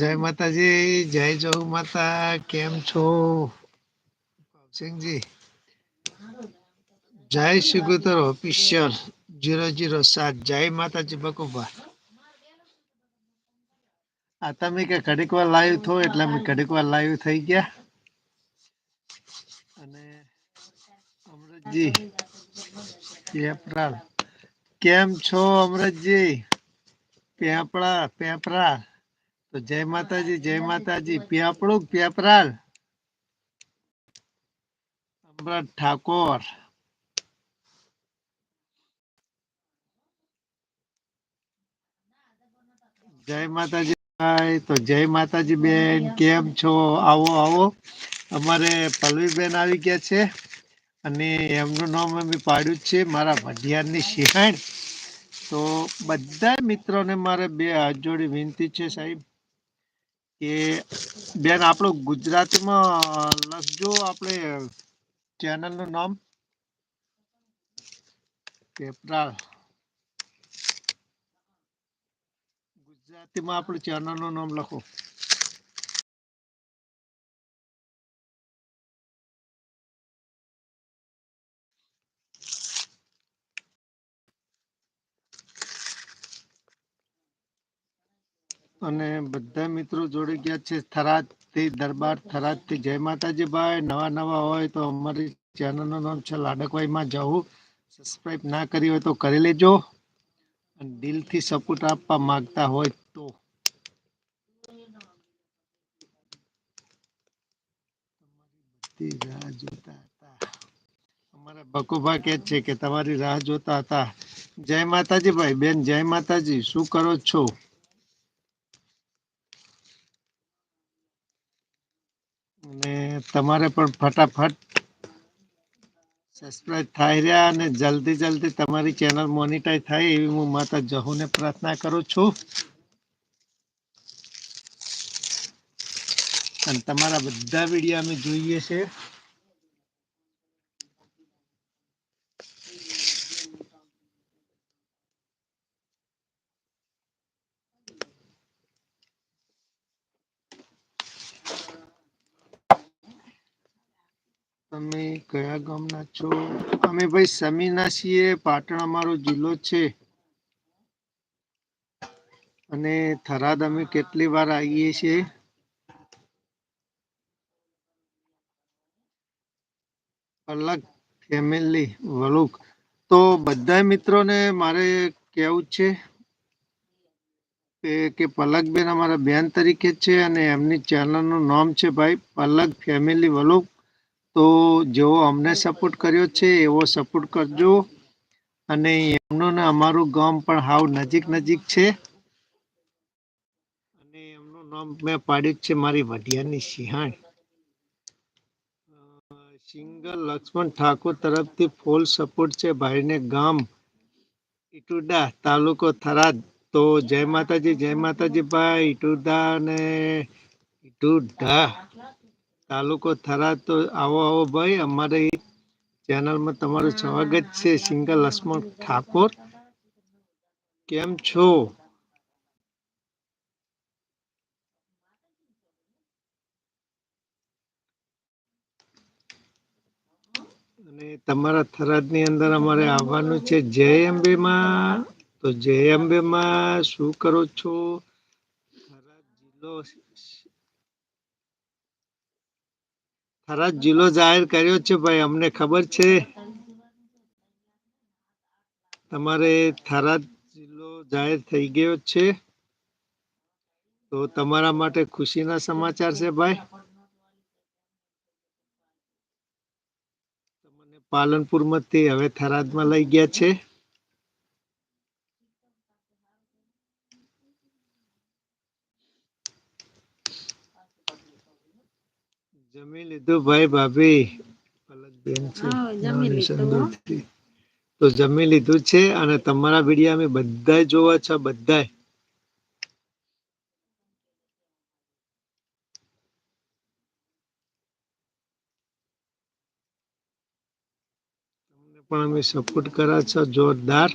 જય માતાજી, જય જહુ માતા, કેમ છો? સિંહજી જય શિગોતર ઓફિશિયલ જીરો જીરો સાત. જય માતાજી બકુભા આ તમે કે ઘડીક વાર લાઈવ થો એટલે અમે ઘડીક વાર લાઈવ થઈ ગયા. અને અમૃતજી પેપરા. કેમ છો અમૃતજી પેપરા પેપરા. તો જય માતાજી જય માતાજી. પેપડું પેપરાલ અમૃત ઠાકોર. જય માતાજી તો જય માતાજી બેન. કેમ છો? આવો આવો. અમારે પલ્લવીબેન આવી ગયા છે અને એમનું નામ અમે પાડ્યું છે, મારા ભઢિયારની સિંહાણ તો બધા મિત્રોને મારે બે હાથ જોડી વિનંતી છે સાહેબ. કે બેન આપણું ગુજરાતીમાં લખજો આપણે ચેનલનું નામ? પેપરાળ ગુજરાતીમાં આપણું ચેનલનું નામ લખો. અને બધા મિત્રો જોડે ગયા છે થરાદથી દરબાર, થરાદથી જય માતાજી ભાઈ નવા નવા હોય તો અમારી ચેનલનું નામ છે લાડકવાઈ માં જવું સબસ્ક્રાઇબ ના કરી હોય તો કરી લેજો. અને દિલથી સપોર્ટ આપવા માંગતા હોય તો. રાહ જોતા હતા. અમારા બકુભા કે છે કે તમારી રાહ જોતા હતા. જય માતાજી ભાઈ બેન જય માતાજી, શું કરો છો? અને તમારે પણ ફટાફટ સબસ્ક્રાઇબ થાય રહ્યા અને જલ્દી જલ્દી તમારી ચેનલ મોનિટાઈઝ થાય એવી હું માતા જહુને પ્રાર્થના કરું છું. અને તમારા બધા વીડિયો અમે જોઈએ છે તમે કયા ગામના છો? અમે ભાઈ સમીના છીએ, પાટણ અમારો જિલ્લો છે. અને થરાદ અમે કેટલી વાર આવીએ છીએ? અલગ ફેમિલી વલુક તો બધા મિત્રોને મારે કહેવું છે? કે પલકબેન અમારા બેન તરીકે છે અને એમની ચેનલનું નામ છે ભાઈ પલક ફેમિલી વલુક તો જેવો અમને સપોર્ટ કર્યો છે, એવો સપોર્ટ કરજો. અને એમનું ને અમારું ગામ પણ હાવ નજીક નજીક છે. અને એમનું નામ મેં પાડ્યું છે, મારી વઢિયાની સિંહાણ. સિંગલ લક્ષ્મણ ઠાકોર તરફથી ફૂલ સપોર્ટ છે, ભાઈને ગામ ઇટુડા તાલુકો થરાદ. તો જય માતાજી જય માતાજી ભાઈ ઇટુડા ને ઇટુડા તાલુકો થરા તો આવો આવો ભાઈ અમારી ચેનલમાં તમારું સ્વાગત છે સિંગર લક્ષ્મણ ઠાકોર. કેમ છો? અને તમારા થરાદની અંદર અમારે આવવાનું છે જય અંબેમાં. તો જય અંબેમાં શું કરો છો? થરાદ જિલ્લો થરાદ જિલ્લો જાહેર કર્યો છે ભાઈ, અમને ખબર છે. તમારે થરાદ જિલ્લો જાહેર થઈ ગયો છે. તો તમારા માટે ખુશીના સમાચાર છે ભાઈ. તમને પાલનપુરમાંથી હવે થરાદમાં લઈ ગયા છે. જમી લીધું ભાઈ ભાભી. પલકબેન છે. તો જમી લીધું છે અને તમારા વીડિયો અમે બધા જોવા છે બધા તમને પણ અમે સપોર્ટ કર્યા છો જોરદાર.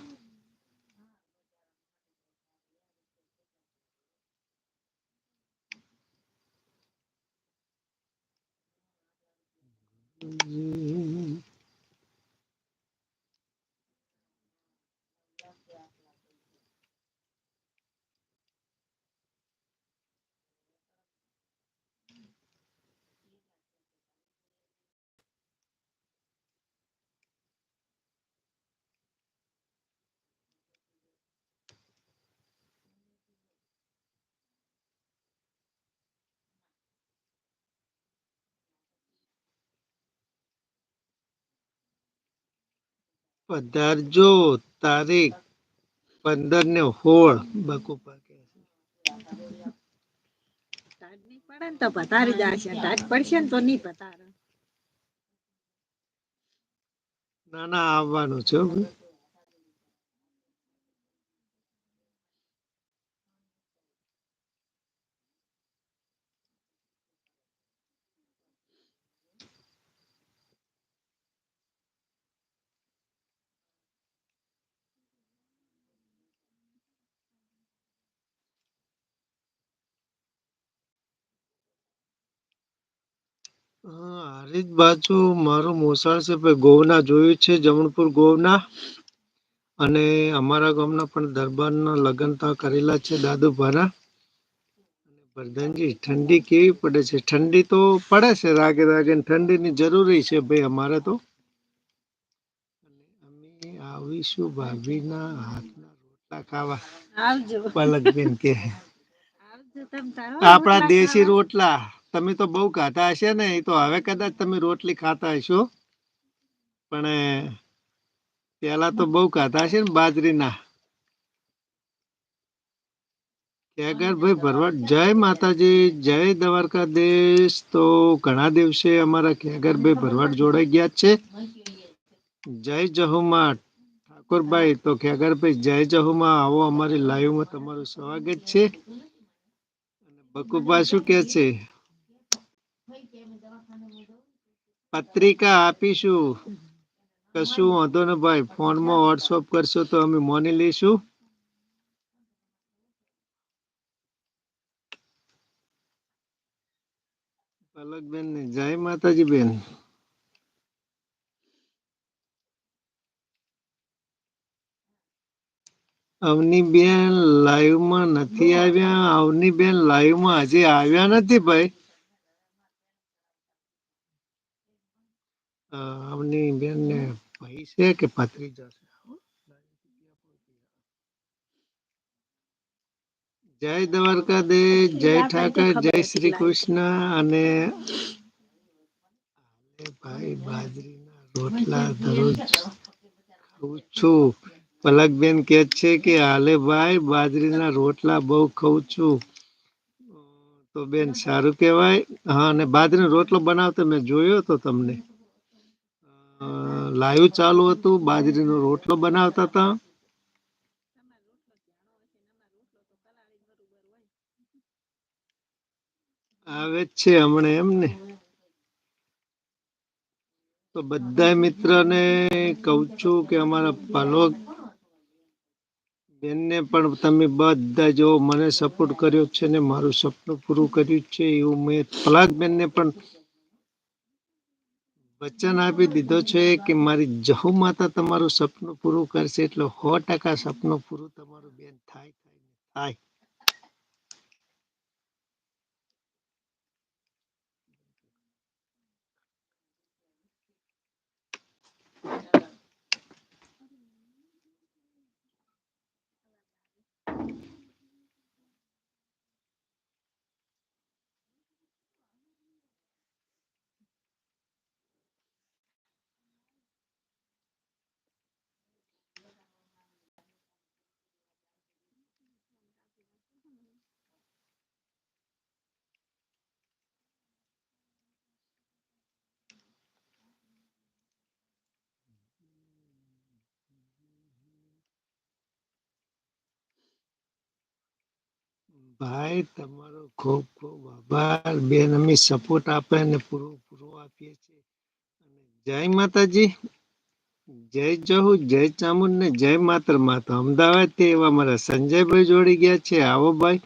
પધારજો તારીખ પંદર ને હોળ બકુપા નહીં પડે ને તો પતારી જશે. પડશે ને તો નહીં પતારે ના ના આવવાનું છે હો. બાજુ મારું મોસાળ છે ભાઈ ગોવના જોયું છે જમણપુર ગોવના. અને અમારા ગામના પણ દરબારના લગ્ન ત્યાં કરેલા છે દાદુભાના પ્રધાનજી ઠંડી કેવી પડે છે? ઠંડી તો પડે છે રાગે રાગે ને ઠંડીની જરૂરી છે ભાઈ અમારે તો. અમે આવીશું ભાભીના હાથના રોટલા ખાવા. આવજો. પલકબેન કે આવજો તમ તારો આપણા દેશી રોટલા. તમે તો બહુ ખાતા હશે ને એ તો હવે કદાચ તમે રોટલી ખાતા હશો. પણ પેલા તો બહુ ખાતા હશે ને બાજરીના. ભાઈ ભરવાડ જય માતાજી જય દ્વારકાધીશ તો ઘણા દિવસે અમારા કેગરભાઈ ભરવાડ જોડાઈ ગયા છે. જય જહુમા ઠાકોરભાઈ તો ખેગરભાઈ જય જહુમા આવો અમારી લાઈવમાં તમારું સ્વાગત છે. અને બકુબા શું કે છે? પત્રિકા આપીશું. કશું વાંધો ને ભાઈ, ફોનમાં વોટ્સઅપ કરશો તો અમે મોની લઈશું. પલકબેન ને જય માતાજી બેન અવની બેન લાઈવમાં નથી આવ્યા. અવની બેન લાઈવમાં હજી આવ્યા નથી ભાઈ. અ, અવની બેન ને ભાઈ છે કે ભત્રીજા છે? જય દ્વારકાધીશ જય ઠાકર જય શ્રી કૃષ્ણ અને ભાઈ બાજરીના રોટલા દરરોજ ખાઉં છું. પલકબેન કે છે કે હાલે ભાઈ બાજરીના રોટલા બહુ ખાઉં છું. તો બેન સારું કહેવાય. હા અને બાજરીનો રોટલો બનાવતો મેં જોયો તો તમને. લાઈવ ચાલુ હતું, બાજરીનો રોટલો બનાવતા હતા. આવે છે હમણે એમ ને. તો બધા મિત્રને કહું છું કે અમારા પાલોગ બેનને પણ તમે બધા જો મને સપોર્ટ કર્યો છે ને મારું સપનું પૂરું કર્યું છે એવું મેં પલાક બેનને પણ વચન આપી દીધો છે કે મારી જહુ માતા તમારું સપનું પૂરું કરશે એટલે સો ટકા સપનું પૂરું તમારું બેન થાય થાય થાય. ભાઈ, તમારો ખૂબ ખૂબ આભાર. બેન, અમે સપોર્ટ આપે અને પૂરો પૂરો આપીએ છીએ. જય માતાજી. જય જહુ, જય ચામુંડ ને જય માતર માતા અમદાવાદથી એવા મારા સંજયભાઈ જોડી ગયા છે. આવો ભાઈ.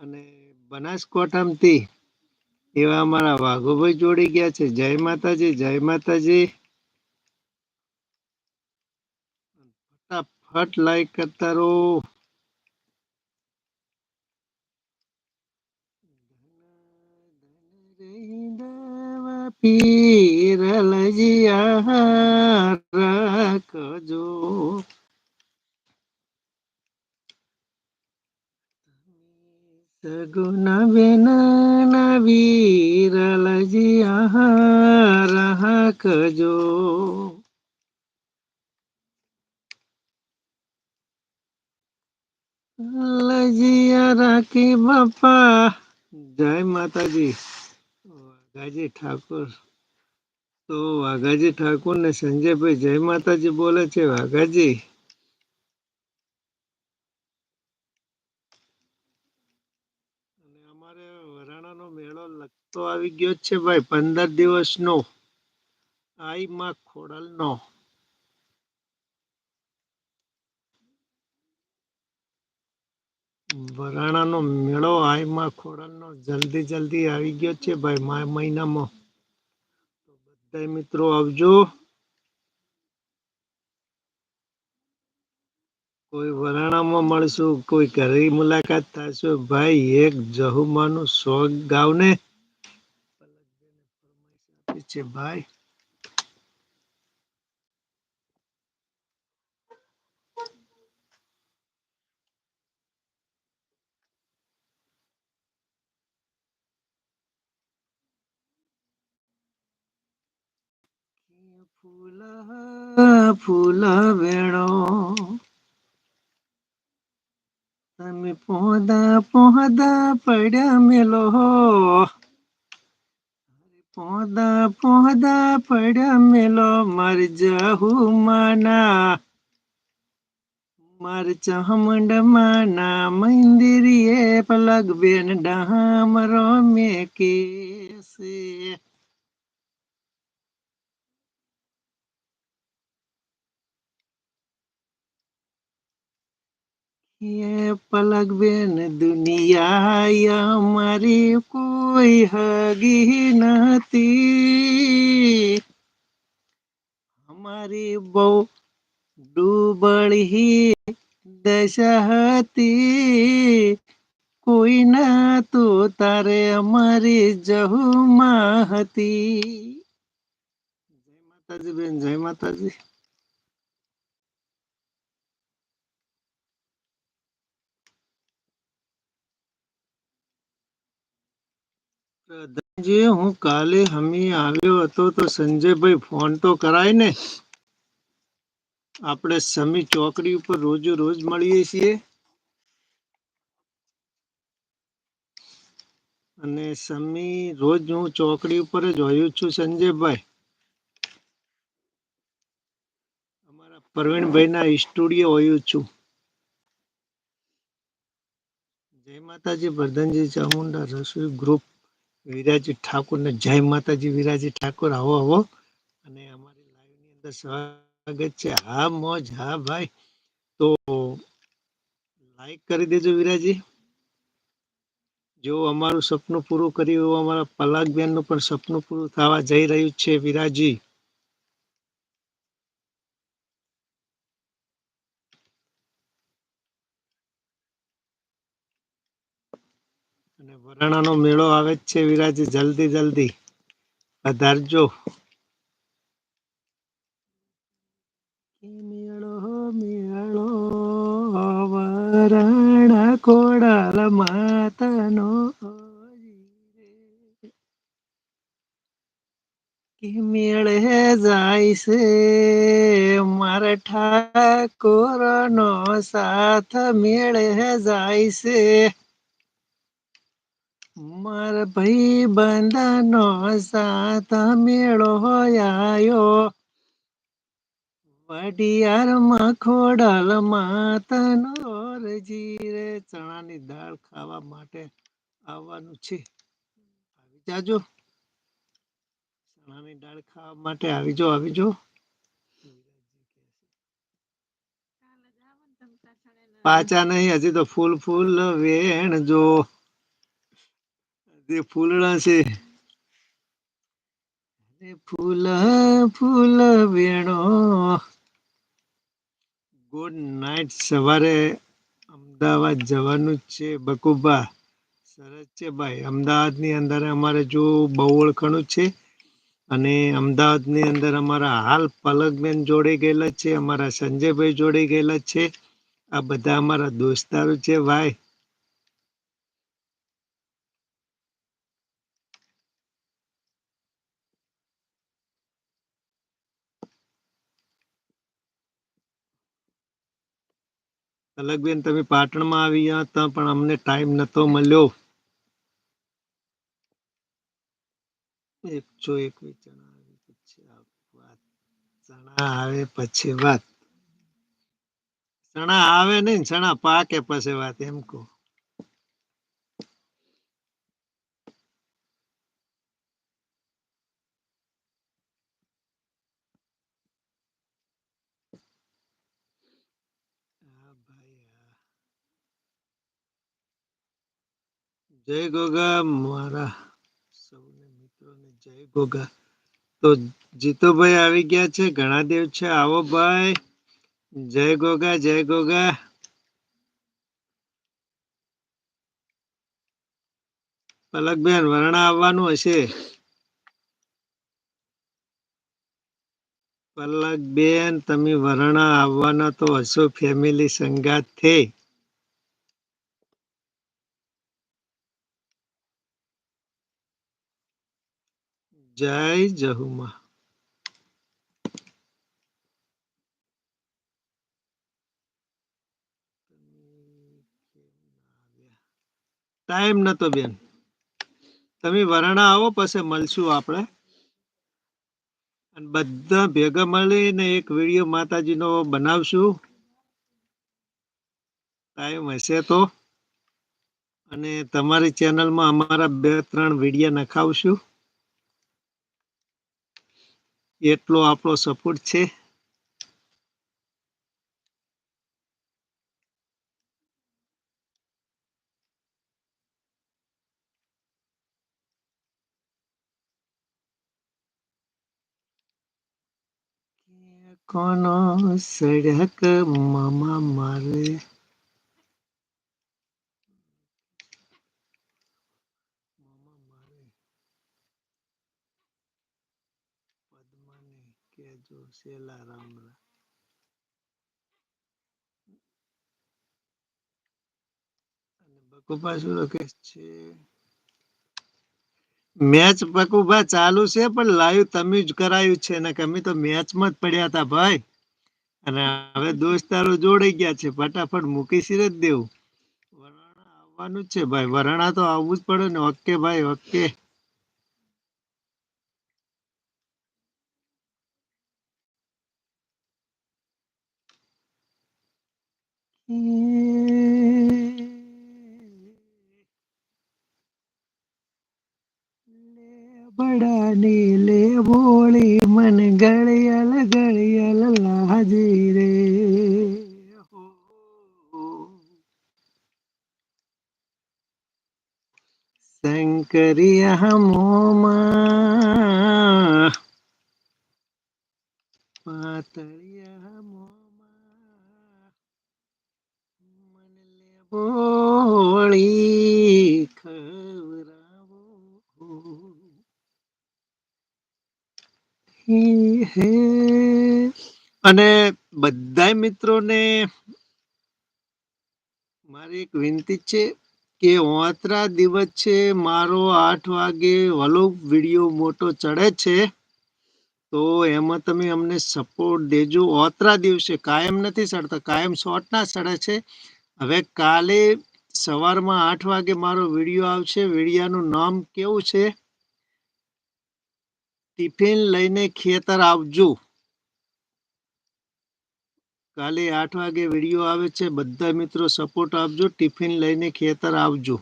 અને બનાસકોઠામાંથી એવા અમારા વાઘુભાઈ જોડી ગયા છે. જય માતાજી જય માતાજી. ફટાફટ લાઈક કરતા રહો. પીરલજી આહાર રાખજો. સગુના બેના વીરલજી આહાર રાખજો. લજિયા રાખી બાપા. જય માતાજી. વાઘાજી ઠાકોર. તો વાઘાજી ઠાકોર ને સંજયભાઈ જય માતાજી બોલે છે, વાઘાજી. અને અમારે વરાણાનો મેળો લગતો આવી ગયો છે ભાઈ, પંદર દિવસનો. આઈ માં ખોડલનો. વરાણાનો મેળો આઈમાં ખોડલનો જલ્દી જલ્દી આવી ગયો છે ભાઈ, મા મહિનામાં. તો બધા મિત્રો આવજો. કોઈ વરાણામાં મળશું, કોઈ ઘરે મુલાકાત થશે. ભાઈ, એક જહુમાનું સોગ ગાવને. છે, ભાઈ. ફૂલા વેણો. તમે પોદા પોદા પડ્યા મેલો. પોદા પોદા પડ્યા મેલો. મર જહુ માના. માર ચામંડ માના મંદિરીએ પલગ બેન ડામરો મેં કેસે. એ પલકબેન દુનિયા મારી કોઈ હગી નથી અમારી બહુ ડૂબળી દશા હતી કોઈ ના તો તારે અમારી જહુમાં હતી જય માતાજી બેન જય માતાજી પ્રધાનજી હું કાલે હમી આવ્યો હતો તો સંજયભાઈ ફોન તો કરાય ને. આપણે સમી ચોકડી ઉપર રોજે રોજ મળીએ છીએ. અને સમી રોજ હું ચોકડી ઉપર જ હોયું છું સંજયભાઈ. અમારા પ્રવીણભાઈના સ્ટુડિયો હોયું છું. જય માતાજી વર્ધનજી ચામુંડા રસોઈ ગ્રુપ. વિરાજી ઠાકોર ને જય માતાજી વિરાજી ઠાકોર, આવો આવો. અને અમારી લાઈવની અંદર સ્વાગત છે. હા, મોજ, હા, ભાઈ. તો લાઈક કરી દેજો વિરાજી. જો અમારું સપનું પૂરું કર્યું એવું અમારા નું પણ સપનું પૂરું થવા જઈ રહ્યું છે વિરાજી. અને વરાણાનો મેળો આવે જ છે વિરાજ, જલ્દી જલ્દી. પધારજો મેળો મેળો, વરણ કોડાલ માતાનો મેળે જાય છે મારા ઠાકોર નો સાથ, મેળે જાય છે મારા ભાઈ બંધનો સાથ મેળો આયો. વડિયારમાં ખોડલ માતનો જીરે ચણાની દાળ ખાવા માટે આવવાનું છે. આવી જાજો. ચણાની દાળ ખાવા માટે આવી જો આવી જો પાછા નહીં હજી તો ફૂલ ફૂલ વેણ જો. હજી ફૂલડા છે. ફૂલ ફૂલ વેણો. ગુડ નાઇટ સવારે અમદાવાદ જવાનું છે બકુબા સરસ છે ભાઈ. અમદાવાદની અંદર અમારે જો બહુ ઓળખાણું છે અને અમદાવાદની અંદર અમારા હાલ પલકબેન જોડે ગયેલા છે, અમારા સંજયભાઈ જોડે ગયેલા છે. આ બધા અમારા દોસ્તારો છે, ભાઈ. પલકબેન તમે પાટણમાં આવી ગયા હતા, પણ અમને ટાઈમ નતો મળ્યો. એકસો એકવીસ ચણા આવે, પછી વાત ચણા આવે, પછી વાત. ચણા આવે નહીં ચણા પાકે પછી વાત, એમ કહું. જય ગોગા, મારા સૌને મિત્રોને જય ગોગા. તો જીતુભાઈ આવી ગયા છે, ઘણા દેવ છે. આવો ભાઈ. જય ગોગા જય ગોગા. પલકબેન, વરણા આવવાનું હશે. પલકબેન તમે વરણા આવવાના તો હશો ફેમિલી સંગાતથી જય જહુમા. ટાઈમ નતો બેન. તમે વરણા આવો, પછી મળશું આપણે. અને બધા ભેગા મળીને એક વીડિયો માતાજીનો બનાવશું. ટાઈમ હશે તો. અને તમારી ચેનલમાં અમારા બે ત્રણ વિડીયા નખાવશું. એટલો આપણો સપોર્ટ છે. કોનો સડક મામા મારે પદ્માને કેજો શેલા રામ રા. અને બકુભા શું લખે છે મેચ પકુભા ચાલુ છે, પણ લાઈવ તમે જ કરાયું છે. ને અમે તો મેચમાં જ પડ્યા હતા ભાઈ. અને હવે દોસ્તારો જોડાઈ ગયા છે. ફટાફટ મૂકી સિર જ દેવું. વરાણા આવવાનું જ છે ભાઈ. વરાણા તો આવવું જ પડે ને. ઓકે ભાઈ, ઓકે. બડાની લે બોળી મન ગળિયલ ગળિયલ લાજી રે. શંકરિયા મોમાં પાતળિયા મોમાં મને લે બોળી અને બધાય મિત્રોને મારી એક વિનંતી છે કે ઓતરા દિવસ છે, મારો આઠ વાગે વલો વીડિયો મોટો ચડે છે, તો એમાં તમે અમને સપોર્ટ દેજો. ઓતરા દિવસે કાયમ નથી ચડતા, કાયમ શોર્ટ ના ચડે છે. હવે કાલે સવારમાં આઠ વાગે મારો વીડિયો આવશે. વિડીયાનું નામ કેવું છે? ટિફિન લઈને ખેતર આવજો. કાલે આઠ વાગે વીડિયો આવે છે, બધા મિત્રો સપોર્ટ આપજો, ટિફિન લઈને ખેતર આવજો.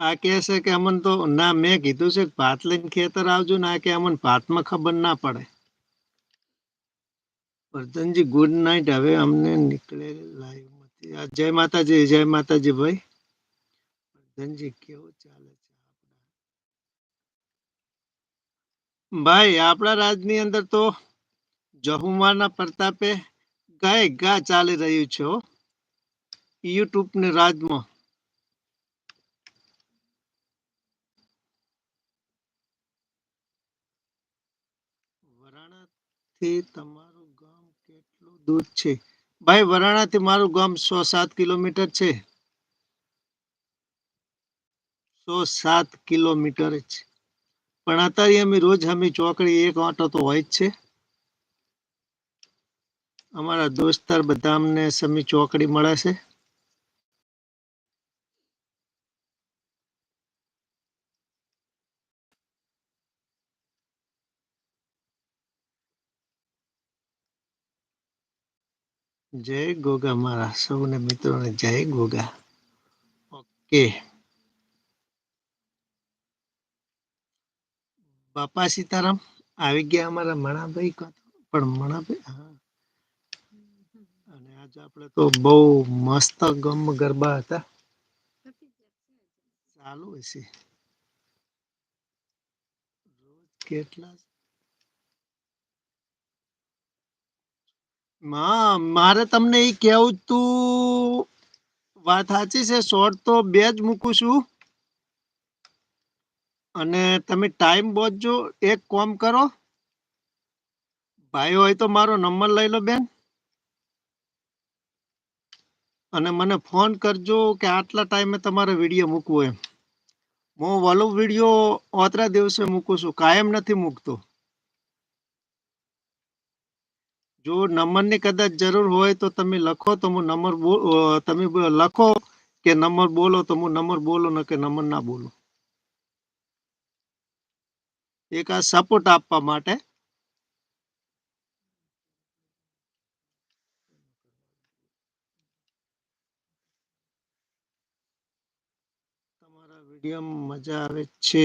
આ કહે છે કે અમન તો, ના, મેં કીધું છે ભાત લઈને ખેતર આવજો, ને, કે અમન ભાતમાં ખબર ના પડે. વર્ધનજી ગુડ નાઇટ હવે અમને નીકળે લાઈવ જય માતાજી જય માતાજી ભાઈ. વર્ધનજી, કેવું ચાલે છે? ભાઈ, આપણા રાજની અંદર તો જહુમાના પ્રતાપે ગાય ગા ચાલી રહ્યું છે હો. યુટ્યુબ ને રાજમાં. વરાણાથી તમારું ગામ કેટલું દૂર છે? ભાઈ, વરાણાથી મારું ગામ સો સાત કિલોમીટર છે. સો સાત કિલોમીટર જ. પણ અત્યારે અમે રોજ અમે ચોકડી એક આંટો તો હોય જ છે. અમારા દોસ્તાર બધા અમને સમી ચોકડી મળે છે. જય ગોગા મારા સૌને મિત્રોને જય ગોગા. ઓકે. બાપા સીતારામ, આવી ગયા અમારા મણાભાઈ પણ મણાભાઈ, હા. અને આજે આપણે તો બહુ મસ્ત ગમ ગરબા હતા. ચાલુ હશે રોજ કેટલા માં, મારે તમને એ કેવું તું, વાત સાચી છે શોર્ટ તો બે જ મૂકું છું. અને તમે ટાઈમ બોજો એક કોમ કરો. ભાઈ હોય તો મારો નંબર લઈ લો બેન. અને મને ફોન કરજો કે આટલા ટાઈમે તમારે વીડિયો મૂકવો એમ. હું વલો વીડિયો ઓતરા દિવસે મૂકું છું, કાયમ નથી મૂકતો. જો નંબરની કદાચ જરૂર હોય તો તમે લખો, તો હું નંબર તમે લખો કે નંબર બોલો, તો હું નંબર બોલો, ને કે નંબર ના બોલો. એક આ સપોર્ટ આપવા માટે. તમારા વિડીયોમાં મજા આવે છે.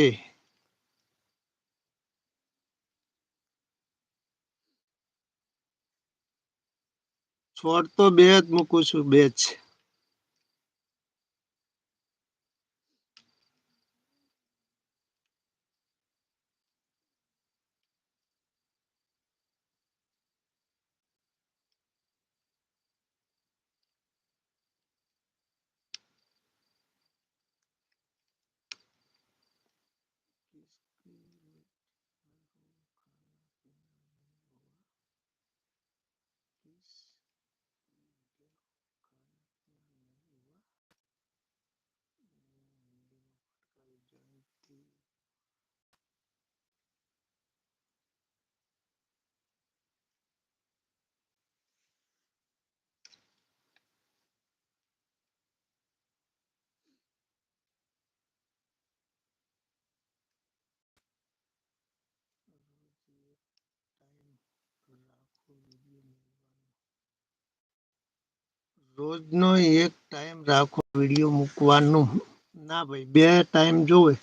છોડ તો બે જ મૂકું છું, બે જ. રોજનો એક ટાઈમ રાખો વીડિયો મૂકવાનું. ના ભાઈ બે ટાઈમ જોવે.